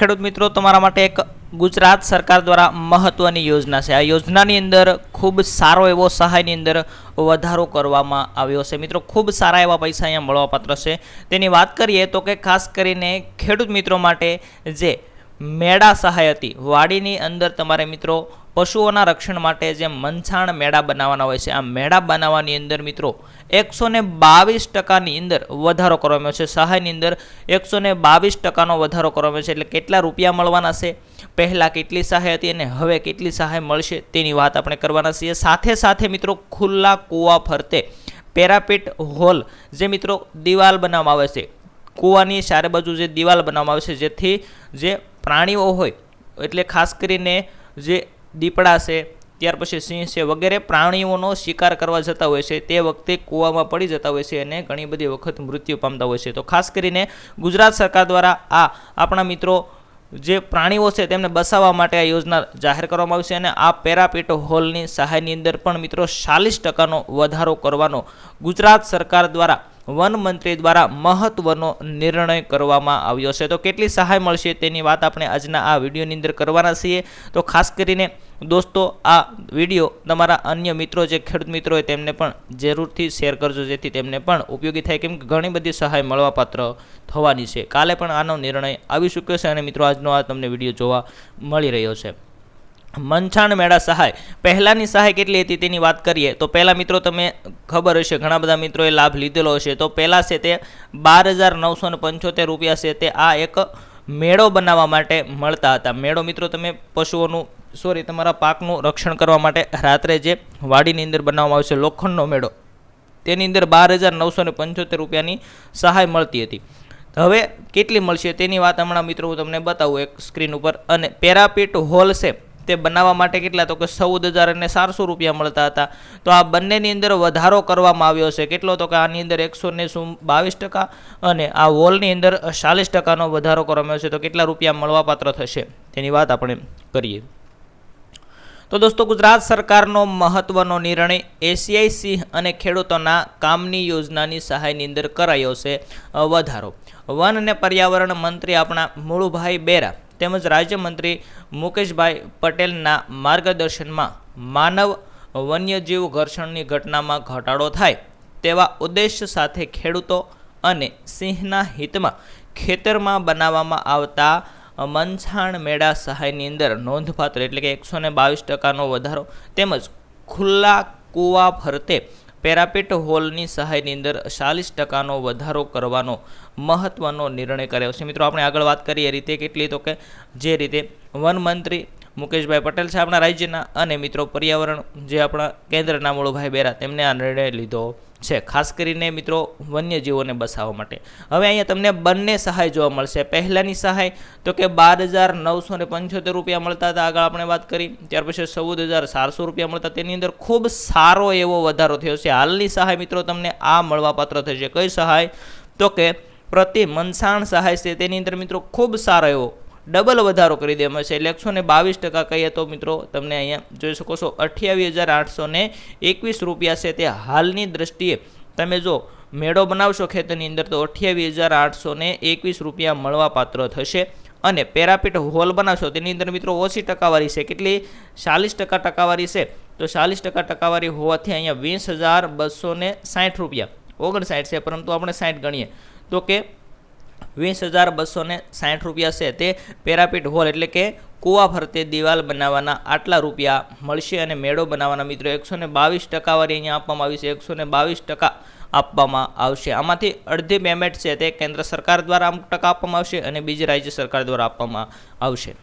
ખેડૂત મિત્રો, તમારા માટે એક ગુજરાત સરકાર દ્વારા મહત્ત્વની યોજના છે. આ યોજનાની અંદર ખૂબ સારો એવો સહાયની અંદર વધારો કરવામાં આવ્યો છે. મિત્રો, ખૂબ સારા એવા પૈસા અહીંયા મળવાપાત્ર છે. તેની વાત કરીએ તો કે ખાસ કરીને ખેડૂત મિત્રો માટે જે મેળા સહાય હતી, વાડીની અંદર તમારે મિત્રો પશુઓના રક્ષણ માટે જે મનછાણ મેળા બનાવવાના હોય છે આ મેળા બનાવવાની અંદર મિત્રો એકસો ને બાવીસ ટકાની અંદર વધારો કરવામાં છે. સહાયની અંદર એકસો ને બાવીસ ટકાનો વધારો કરવામાં છે. એટલે કેટલા રૂપિયા મળવાના છે? પહેલાં કેટલી સહાય હતી અને હવે કેટલી સહાય મળશે તેની વાત આપણે કરવાના છીએ. સાથે સાથે મિત્રો ખુલ્લા કૂવા ફરતે પેરાપીટ હોલ જે મિત્રો દિવાલ બનાવવામાં આવે છે. કૂવાની ચારે બાજુ જે દિવાલ બનાવવામાં આવે છે, જેથી જે પ્રાણીઓ હોય, એટલે ખાસ કરીને જે દીપડા છે, ત્યાર પછી સિંહ છે વગેરે પ્રાણીઓનો શિકાર કરવા જતા હોય છે, તે વખતે કૂવામાં પડી જતા હોય છે અને ઘણી બધી વખત મૃત્યુ પામતા હોય છે. તો ખાસ કરીને ગુજરાત સરકાર દ્વારા આ આપણા મિત્રો જે પ્રાણીઓ છે તેમને બસાવવા માટે આ યોજના જાહેર કરવામાં આવી છે અને આ પેરાપીટ હોલની સહાયની અંદર પણ મિત્રો ચાલીસ ટકાનો વધારો કરવાનો ગુજરાત સરકાર દ્વારા વન મંત્રી દ્વારા મહત્વનો નિર્ણય કરવામાં આવ્યો છે. તો કેટલી સહાય મળશે તેની વાત આપણે આજના આ વિડીયોની અંદર કરવાના છીએ. તો ખાસ કરીને દોસ્તો, આ વીડિયો તમારા અન્ય મિત્રો, જે ખેડૂત મિત્રો હોય તેમને પણ જરૂરથી શેર કરજો, જેથી તેમને પણ ઉપયોગી થાય. કેમ કે ઘણી બધી સહાય મળવાપાત્ર થવાની છે. કાલે પણ આનો નિર્ણય આવી ચૂક્યો છે અને મિત્રો, આજનો આ તમને વીડિયો જોવા મળી રહ્યો છે. મંછાણ મેળા સહાય. પહેલાંની સહાય કેટલી હતી તેની વાત કરીએ, તો પહેલાં મિત્રો તમે ખબર હશે, ઘણા બધા મિત્રોએ લાભ લીધેલો હશે. તો પહેલાં છે તે બાર હજાર નવસો પંચોતેર રૂપિયા છે તે આ એક મેળો બનાવવા માટે મળતા હતા. મેળો મિત્રો તમે પશુઓનું સોરી તમારા પાકનું રક્ષણ કરવા માટે રાત્રે જે વાડીની અંદર બનાવવામાં આવશે લોખંડનો મેળો, તેની અંદર બાર હજાર નવસો પંચોતેર રૂપિયાની સહાય મળતી હતી. હવે કેટલી મળશે તેની વાત હમણાં મિત્રો હું તમને બતાવું એક સ્ક્રીન ઉપર. અને પેરાપીટ હોલ છે તે બનાવવા માટે કેટલા તો કે ચૌદ હજાર અને ચારસો રૂપિયા મળતા હતા. તો આ બંનેની અંદર વધારો કરવામાં આવ્યો છે. કેટલો તો કે આની અંદર એકસો ને બાવીસ ટકા અને આ વોલની અંદર ચાલીસ ટકાનો વધારો કરવામાં આવ્યો છે. તો કેટલા રૂપિયા મળવાપાત્ર થશે? તેની વાત આપણે કરીએ. તો દોસ્તો, ગુજરાત સરકારનો મહત્વનો નિર્ણય એશિયાઈ સિંહ અને ખેડૂતોના કામની યોજનાની સહાયની અંદર કરાયો છે. વધારો. વન અને પર્યાવરણ મંત્રી આપણા મૂળુભાઈ બેરા તેમજ રાજ્યમંત્રી મુકેશભાઈ પટેલના માર્ગદર્શનમાં માનવ વન્યજીવ ઘર્ષણની ઘટનામાં ઘટાડો થાય તેવા ઉદ્દેશ સાથે ખેડૂતો અને સિંહના હિતમાં ખેતરમાં બનાવવામાં આવતા મંછાણ મેળા સહાયની અંદર નોંધપાત્ર એટલે કે એકસો ને બાવીસ ટકાનો વધારો તેમજ ખુલ્લા કૂવા ફરતે પેરાપીટ હોલની સહાયની અંદર ચાલીસ ટકાનો વધારો કરવાનો મહત્વનો નિર્ણય કર્યો છે. મિત્રો, આપણે આગળ વાત કરીએ રીતે કેટલી તો કે જે રીતે વન મંત્રી મુકેશભાઈ પટેલ છે આપણા રાજ્યના અને મિત્રો, પર્યાવરણ જે આપણા કેન્દ્રના મૂળભાઈ બેરા, તેમને આ નિર્ણય લીધો. છે, ખાસ કરીને મિત્રો વન્યજીવોને બસાવવા માટે. હવે અહીંયા તમને બંને સહાય જોવા મળશે. પહેલાંની સહાય તો કે બાર હજાર નવસો ને પંચોતેર રૂપિયા મળતા હતા, આગળ આપણે વાત કરી. ત્યાર પછી ચૌદ હજાર ચારસો રૂપિયા મળતા. તેની અંદર ખૂબ સારો એવો વધારો થયો છે. હાલની સહાય મિત્રો તમને આ મળવાપાત્ર થશે. કઈ સહાય? તો કે પ્રતિ મનસાણ સહાય છે, તેની અંદર મિત્રો ખૂબ સારો એવો ડબલ વધારો કરી દેવામાં છે એટલે એકસો ને બાવીસ ટકા કહીએ તો મિત્રો તમને અહીંયા જોઈ શકો છો, અઠ્યાવીસ હજાર આઠસો ને એકવીસ રૂપિયા છે તે હાલની દ્રષ્ટિએ. તમે જો મેળો બનાવશો ખેતરની અંદર તો અઠ્યાવીસ હજાર આઠસો ને એકવીસ રૂપિયા મળવાપાત્ર થશે. અને પેરાપીટ હોલ બનાવશો, તેની અંદર મિત્રો ઓછી ટકાવારી છે. કેટલી? ચાલીસ ટકા ટકાવારી છે. તો ચાલીસ ટકા ટકાવારી હોવાથી અહીંયા વીસ હજાર બસો ને સાઠ રૂપિયા, ઓગણસાઠ છે, પરંતુ આપણે સાઠ ગણીએ. તો કે વીસ હજાર બસો ને સાઠ રૂપિયા છે. તે પેરાપીટ હોલ એટલે કે કૂવા ફરતે દિવાલ બનાવવાના આટલા રૂપિયા મળશે અને મેળો બનાવવાના મિત્રો એકસો ને બાવીસ ટકાવારી અહીંયા આપવામાં આવી છે. એકસો ને બાવીસ ટકા આપવામાં આવશે. આમાંથી અડધી પેમેન્ટ છે તે કેન્દ્ર સરકાર દ્વારા અમુક ટકા આપવામાં આવશે અને બીજી રાજ્ય સરકાર દ્વારા આપવામાં આવશે.